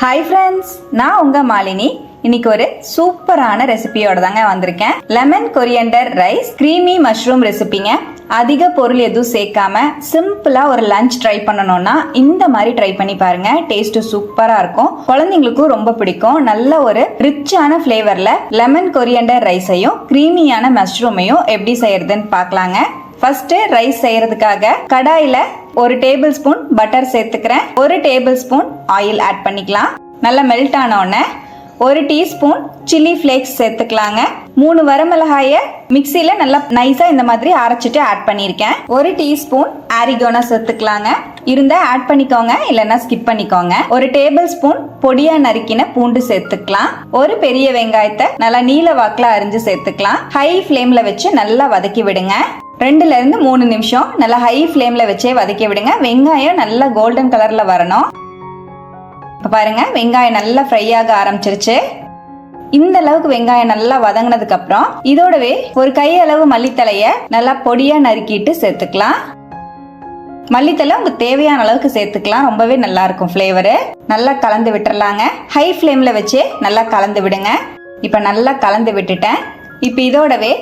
Hi friends நான் உங்க மாலினி. இன்னைக்கு ஒரு சூப்பரான ரெசிபியோட தாங்க வந்திருக்கேன். Lemon coriander rice creamy mushroom ரெசிபிங்க அதிக பொருள் எதுவும் சேர்க்காம சிம்பிளாக ஒரு லஞ்ச் ட்ரை பண்ணணும்னா இந்த மாதிரி ட்ரை பண்ணி பாருங்க. டேஸ்ட் சூப்பராக இருக்கும். குழந்தைங்களுக்கும் ரொம்ப பிடிக்கும். நல்ல ஒரு ரிச்சான ஃப்ளேவரில் லெமன் கொரியண்டர் ரைஸையும் க்ரீமியான மஷ்ரூமையும் எப்படி செய்யறதுன்னு பார்க்கலாங்க. ஃபர்ஸ்ட் ரைஸ் செய்யறதுக்காக கடாயில ஒரு டேபிள் ஸ்பூன் பட்டர் சேர்த்துக்கிறேன். ஒரு டேபிள் ஸ்பூன் ஆயில் ஆட் பண்ணிக்கலாம். நல்லா மெல்ட் ஆனோடனே ஒரு டீஸ்பூன் சில்லி ஃப்ளேக்ஸ் சேர்த்துக்கலாங்க. மூணு வரமிளகாய மிக்சியில நல்லா நைஸா இந்த மாதிரி அரைச்சிட்டு ஆட் பண்ணியிருக்கேன். ஒரு டீஸ்பூன் ஆரிகோனா சேர்த்துக்கலாங்க. இருந்தா ஆட் பண்ணிக்கோங்க இல்லைன்னா ஸ்கிப் பண்ணிக்கோங்க. ஒரு டேபிள் ஸ்பூன் பொடியா நறுக்கின பூண்டு சேர்த்துக்கலாம். ஒரு பெரிய வெங்காயத்தை நல்லா நீல வாக்குல அரிஞ்சு சேர்த்துக்கலாம். ஹை ஃப்ளேம்ல வச்சு நல்லா வதக்கி விடுங்க. ரெண்டுல இருந்து மூணு நிமிஷம். நல்லா ஹை ஃப்ளேம்ல வச்சே வதக்கி விடுங்க. வெங்காயம் நல்லா கோல்டன் கலர்ல வரணும். இப்போ பாருங்க வெங்காயம் நல்லா ஃப்ரை ஆக ஆரம்பிச்சிருச்சு. இந்த அளவுக்கு வெங்காயம் நல்லா வதங்கினதுக்கு அப்புறம் இதோடவே ஒரு கை அளவு மல்லித்தலைய நல்லா பொடியா நறுக்கிட்டு சேர்த்துக்கலாம். மல்லித்தலை உங்களுக்கு தேவையான அளவுக்கு சேர்த்துக்கலாம். ரொம்பவே நல்லா இருக்கும் ஃப்ளேவரு நல்லா கலந்து விட்டுறலாங்க. ஹை ஃப்ளேமில் வச்சு நல்லா கலந்து விடுங்க. இப்போ நல்லா கலந்து விட்டுட்டேன். இப்போ இதோடவே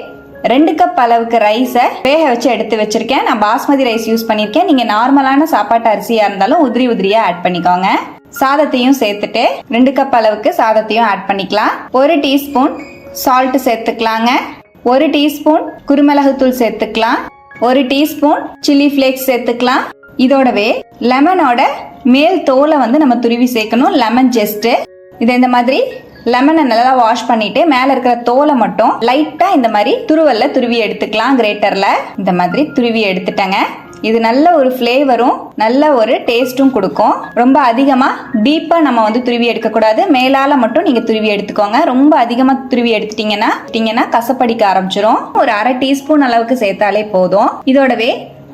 ரெண்டு கப் அளவுக்கு ரைஸை வேக வச்சு எடுத்து வச்சிருக்கேன். நான் பாஸ்மதி ரைஸ் யூஸ் பண்ணியிருக்கேன். நீங்கள் நார்மலான சாப்பாட்டு அரிசியாக இருந்தாலும் உதிரி உதிரியாக ஆட் பண்ணிக்கோங்க. சாதத்தையும் சேர்த்துட்டு ரெண்டு கப் அளவுக்கு சாதத்தையும் ஆட் பண்ணிக்கலாம். ஒரு டீஸ்பூன் சால்ட் சேர்த்துக்கலாங்க. ஒரு டீஸ்பூன் குருமிளகுத்தூள் சேர்த்துக்கலாம். ஒரு டீஸ்பூன் சில்லி ஃப்ளேக்ஸ் சேர்த்துக்கலாம். இதோடவே லெமனோட மேல் தோலை வந்து நம்ம துருவி சேர்க்கணும். லெமன் ஜெஸ்ட்டு இதை இந்த மாதிரி லெமனை நல்லா வாஷ் பண்ணிட்டு மேல இருக்கிற தோலை மட்டும் லைட்டா இந்த மாதிரி துருவல்ல துருவி எடுத்துக்கலாம் கிரேட்டர்ல இந்த மாதிரி துருவி எடுத்துட்டேங்க. இது நல்ல ஒரு ஃப்ளேவரும் நல்ல ஒரு டேஸ்ட்டும் கொடுக்கும். ரொம்ப அதிகமாக டீப்பாக நம்ம வந்து துருவி எடுக்கக்கூடாது மேலால் மட்டும் நீங்கள் துருவி எடுத்துக்கோங்க. ரொம்ப அதிகமாக துருவி எடுத்துட்டீங்கன்னா எடுத்துட்டிங்கன்னா கசப்படிக்க ஆரம்பிச்சிரும். ஒரு அரை டீஸ்பூன் அளவுக்கு சேர்த்தாலே போதும். இதோடவே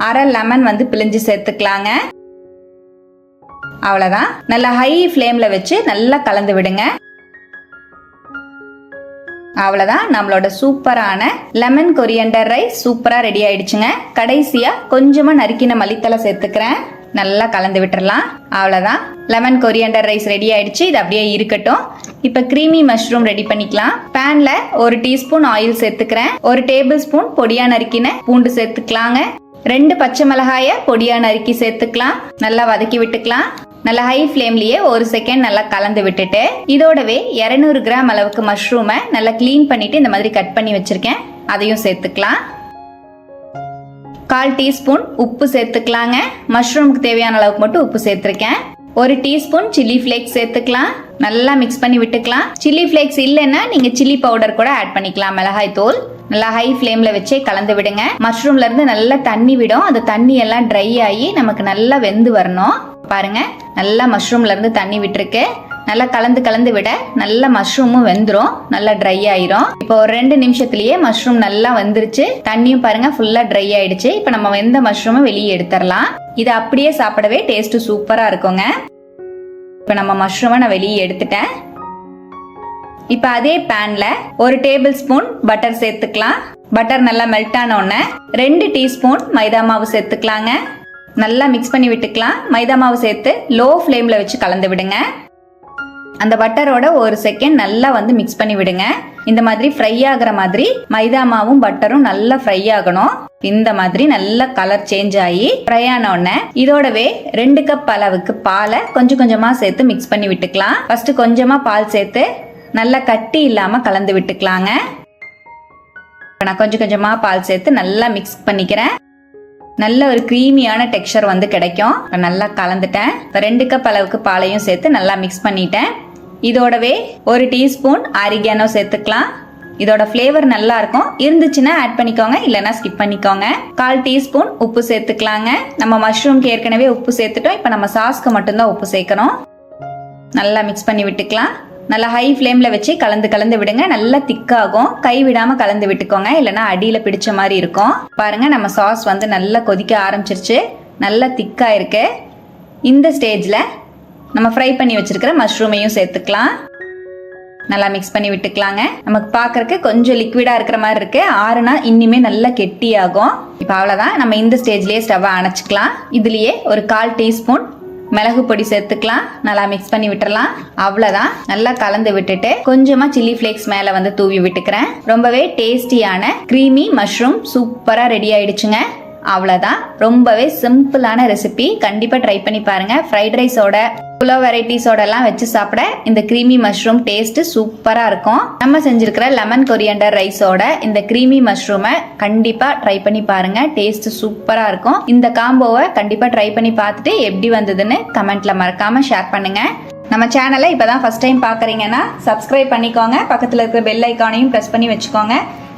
அரை லெமன் வந்து பிழிஞ்சு சேர்த்துக்கலாங்க. அவ்வளோதான் நல்லா ஹை ஃப்ளேமில் வச்சு நல்லா கலந்து விடுங்க. அவ்வளோதான் நம்மளோட சூப்பரான லெமன் கொரியண்டர் ரைஸ் சூப்பராக ரெடி ஆயிடுச்சுங்க. கடைசியாக கொஞ்சமாக நறுக்கின மல்லித்தலை சேர்த்துக்கிறேன். நல்லா கலந்து விட்டுறலாம். அவ்வளோதான் லெமன் கொரியண்டர் ரைஸ் ரெடி ஆயிடுச்சு. இது அப்படியே இருக்கட்டும். இப்போ க்ரீமி மஷ்ரூம் ரெடி பண்ணிக்கலாம். பேனில் ஒரு டீஸ்பூன் ஆயில் சேர்த்துக்கிறேன். ஒரு டேபிள் ஸ்பூன் பொடியா நறுக்கின பூண்டு சேர்த்துக்கலாங்க. ரெண்டு பச்சை மிளகாய பொடியா நறுக்கி சேர்த்துக்கலாம். நல்லா வதக்கி விட்டுக்கலாம். நல்லா ஹை ஃப்ளேம்லயே ஒரு செகண்ட் நல்லா கலந்து விட்டுட்டு இதோடவே இரநூறு கிராம் அளவுக்கு மஷ்ரூமை நல்லா க்ளீன் பண்ணிட்டு இந்த மாதிரி கட் பண்ணி வச்சிருக்கேன். அதையும் சேர்த்துக்கலாம். கால் டீஸ்பூன் உப்பு சேர்த்துக்கலாங்க. மஷ்ரூமுக்கு தேவையான அளவுக்கு மட்டும் உப்பு சேர்த்துருக்கேன். ஒரு டீஸ்பூன் சில்லி ஃப்ளேக்ஸ் சேர்த்துக்கலாம். நல்லா மிக்ஸ் பண்ணி விட்டுக்கலாம். சில்லி ஃப்ளேக்ஸ் இல்லைன்னா நீங்க சில்லி பவுடர் கூட ஆட் பண்ணிக்கலாம். மிளகாய் தூள். நல்லா ஹை ஃப்ளேம்ல வச்சே கலந்து விடுங்க. மஷ்ரூம்ல இருந்து நல்லா தண்ணி விடும். அந்த தண்ணி எல்லாம் ட்ரை ஆகி நமக்கு நல்லா வெந்து வரணும். பாருங்க. நல்லா மஷ்ரூம்ல இருந்து தண்ணி விட்டுருக்கு. நல்லா கலந்து கலந்து விட நல்லா மஷ்ரூமும் வெந்துடும் நல்லா ட்ரை ஆயிரும். இப்போ ஒரு ரெண்டு நிமிஷத்துலயே மஷ்ரூம் நல்லா வந்துருச்சு. தண்ணியும் பாருங்க ஃபுல்லா ட்ரை ஆயிடுச்சு. இப்போ நம்ம வெந்த மஷ்ரூமை வெளியே எடுத்துடலாம். இது அப்படியே சாப்பிடவே டேஸ்ட் சூப்பரா இருக்குங்க. இப்போ நம்ம மஷ்ரூமை நான் வெளியே எடுத்துட்டேன். இப்போ அதே பேனில் ஒரு டேபிள் ஸ்பூன் பட்டர் சேர்த்துக்கலாம். பட்டர் நல்லா மெல்ட் ஆனோடனே ரெண்டு டீஸ்பூன் மைதா மாவு சேர்த்துக்கலாங்க. நல்லா மிக்ஸ் பண்ணி விட்டுக்கலாம். மைதா மாவு சேர்த்து லோ ஃப்ளேமில் வச்சு கலந்து விடுங்க. அந்த பட்டரோட ஒரு செகண்ட் நல்லா வந்து மிக்ஸ் பண்ணி விடுங்க. இந்த மாதிரி ஃப்ரை ஆகுற மாதிரி மைதா மாவும் பட்டரும் நல்லா ஃப்ரை ஆகணும். இந்த மாதிரி நல்ல கலர் சேஞ்ச் ஆகி ஃப்ரை ஆன உடனே இதோடவே ரெண்டு கப் அளவுக்கு பாலை கொஞ்சம் கொஞ்சமா சேர்த்து மிக்ஸ் பண்ணி விட்டுக்கலாம். ஃபர்ஸ்ட் கொஞ்சமா பால் சேர்த்து நல்லா கட்டி இல்லாம கலந்து விட்டுக்கலாங்க. நான் கொஞ்சம் கொஞ்சமா பால் சேர்த்து நல்லா மிக்ஸ் பண்ணிக்கிறேன். நல்ல ஒரு க்ரீமியான டெக்ஸ்சர் வந்து கிடைக்கும். நல்லா கலந்துட்டேன். ரெண்டு கப் அளவுக்கு பாலையும் சேர்த்து நல்லா மிக்ஸ் பண்ணிட்டேன். இதோடவே ஒரு டீஸ்பூன் ஆரிகானோ சேர்த்துக்கலாம். இதோட ஃப்ளேவர் நல்லா இருக்கும் இருந்துச்சுன்னா ஆட் பண்ணிக்கோங்க இல்லைன்னா ஸ்கிப் பண்ணிக்கோங்க. கால் டீஸ்பூன் உப்பு சேர்த்துக்கலாங்க. நம்ம மஷ்ரூம்க்கு ஏற்கனவே உப்பு சேர்த்துட்டோம். இப்போ நம்ம சாஸ்க்கு மட்டும்தான் உப்பு சேர்க்கணும். நல்லா மிக்ஸ் பண்ணி விட்டுக்கலாம். நல்லா ஹை ஃப்ளேமில் வச்சு கலந்து கலந்து விடுங்க. நல்லா திக்காகும் கை விடாமல் கலந்து விட்டுக்கோங்க. இல்லைன்னா அடியில் பிடிச்ச மாதிரி இருக்கும். பாருங்கள் நம்ம சாஸ் வந்து நல்லா கொதிக்க ஆரம்பிச்சிருச்சு. நல்லா திக்காக இருக்குது இந்த ஸ்டேஜில் நம்ம ஃப்ரை பண்ணி வச்சிருக்கிற மஷ்ரூமையும் சேர்த்துக்கலாம். நல்லா மிக்ஸ் பண்ணி விட்டுக்கலாங்க. நமக்கு பார்க்கறக்கு கொஞ்சம் லிக்விடா இருக்கிற மாதிரி இருக்கு. ஆறுனா இன்னுமே நல்லா கெட்டியாகும். இப்போ அவ்வளோதான் நம்ம இந்த ஸ்டேஜ்லயே ஸ்டவ்வை அணைச்சிக்கலாம். இதுலயே ஒரு கால் டீஸ்பூன் மிளகு பொடி சேர்த்துக்கலாம். நல்லா மிக்ஸ் பண்ணி விட்டுறலாம். அவ்வளோதான் நல்லா கலந்து விட்டுட்டு கொஞ்சமா சில்லி ஃப்ளேக்ஸ் மேலே வந்து தூவி விட்டுக்கிறேன். ரொம்பவே டேஸ்டியான க்ரீமி மஷ்ரூம் சூப்பராக ரெடி ஆயிடுச்சுங்க. அவ்வளோதான் ரொம்பவே சிம்பிளான ரெசிபி கண்டிப்பாக ட்ரை பண்ணி பாருங்க. ஃப்ரைட் ரைஸோட புலோ வெரைட்டிஸோடலாம் வச்சு சாப்பிட இந்த க்ரீமி மஷ்ரூம் டேஸ்ட்டு சூப்பராக இருக்கும். நம்ம செஞ்சுருக்கிற லெமன் கொரியண்டர் ரைஸோட இந்த க்ரீமி மஷ்ரூமை கண்டிப்பாக ட்ரை பண்ணி பாருங்கள் டேஸ்ட்டு சூப்பராக இருக்கும். இந்த காம்போவை கண்டிப்பாக ட்ரை பண்ணி பார்த்துட்டு எப்படி வந்ததுன்னு கமெண்ட்டில் மறக்காமல் ஷேர் பண்ணுங்கள் நம்ம சேனலை இப்போ தான் ஃபஸ்ட் டைம் பார்க்குறீங்கன்னா சப்ஸ்கிரைப் பண்ணிக்கோங்க. பக்கத்தில் இருக்கிற பெல் ஐக்கானையும் ப்ரெஸ் பண்ணி வச்சுக்கோங்க.